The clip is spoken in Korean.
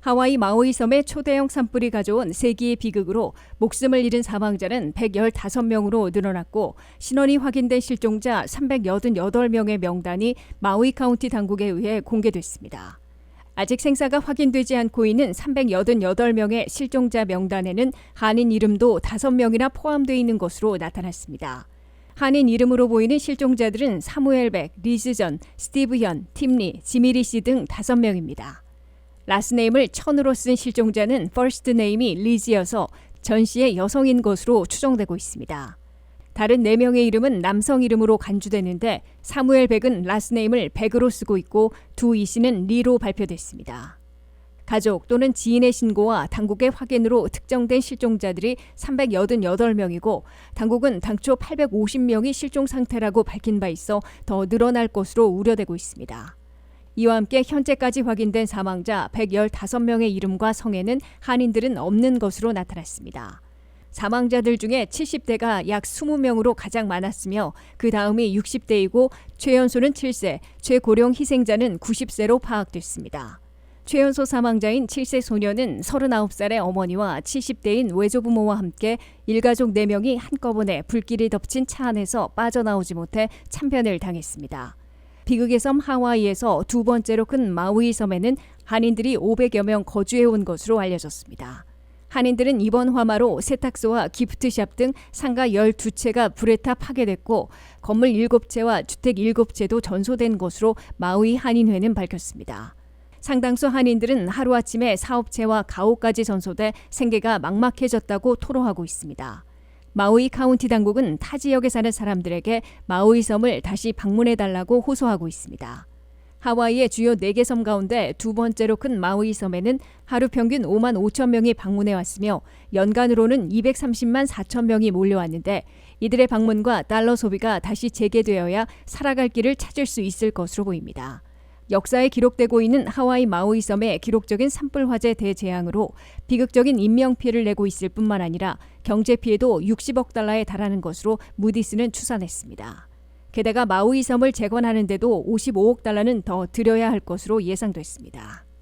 하와이 마우이 섬의 초대형 산불이 가져온 세기의 비극으로 목숨을 잃은 사망자는 115명으로 늘어났고 신원이 확인된 실종자 388명의 명단이 마우이 카운티 당국에 의해 공개됐습니다. 아직 생사가 확인되지 않고 있는 388명의 실종자 명단에는 한인 이름도 5명이나 포함되어 있는 것으로 나타났습니다. 한인 이름으로 보이는 실종자들은 사무엘 백, 리즈 전, 스티브 현, 팀리, 지미리 씨 등 5명입니다. 라스네임을 천으로 쓴 실종자는 퍼스트 네임이 리즈여서 전 씨의 여성인 것으로 추정되고 있습니다. 다른 4명의 이름은 남성 이름으로 간주되는데 사무엘 백은 라스네임을 백으로 쓰고 있고 두 이 씨는 리로 발표됐습니다. 가족 또는 지인의 신고와 당국의 확인으로 특정된 실종자들이 388명이고 당국은 당초 850명이 실종 상태라고 밝힌 바 있어 더 늘어날 것으로 우려되고 있습니다. 이와 함께 현재까지 확인된 사망자 115명의 이름과 성에는 한인들은 없는 것으로 나타났습니다. 사망자들 중에 70대가 약 20명으로 가장 많았으며 그 다음이 60대이고 최연소는 7세, 최고령 희생자는 90세로 파악됐습니다. 최연소 사망자인 7세 소녀는 39살의 어머니와 70대인 외조부모와 함께 일가족 4명이 한꺼번에 불길이 덮친 차 안에서 빠져나오지 못해 참변을 당했습니다. 비극의 섬 하와이에서 두 번째로 큰 마우이 섬에는 한인들이 500여 명 거주해 온 것으로 알려졌습니다. 한인들은 이번 화마로 세탁소와 기프트샵 등 상가 12채가 불에 타 파괴됐고 건물 7채와 주택 7채도 전소된 것으로 마우이 한인회는 밝혔습니다. 상당수 한인들은 하루아침에 사업체와 가옥까지 전소돼 생계가 막막해졌다고 토로하고 있습니다. 마우이 카운티 당국은 타 지역에 사는 사람들에게 마우이 섬을 다시 방문해 달라고 호소하고 있습니다. 하와이의 주요 4개 섬 가운데 두 번째로 큰 마우이 섬에는 하루 평균 5만 5천 명이 방문해 왔으며 연간으로는 230만 4천 명이 몰려왔는데 이들의 방문과 달러 소비가 다시 재개되어야 살아갈 길을 찾을 수 있을 것으로 보입니다. 역사에 기록되고 있는 하와이 마우이 섬의 기록적인 산불 화재 대재앙으로 비극적인 인명 피해를 내고 있을 뿐만 아니라 경제 피해도 60억 달러에 달하는 것으로 무디스는 추산했습니다. 게다가 마우이 섬을 재건하는데도 55억 달러는 더 들여야 할 것으로 예상됐습니다.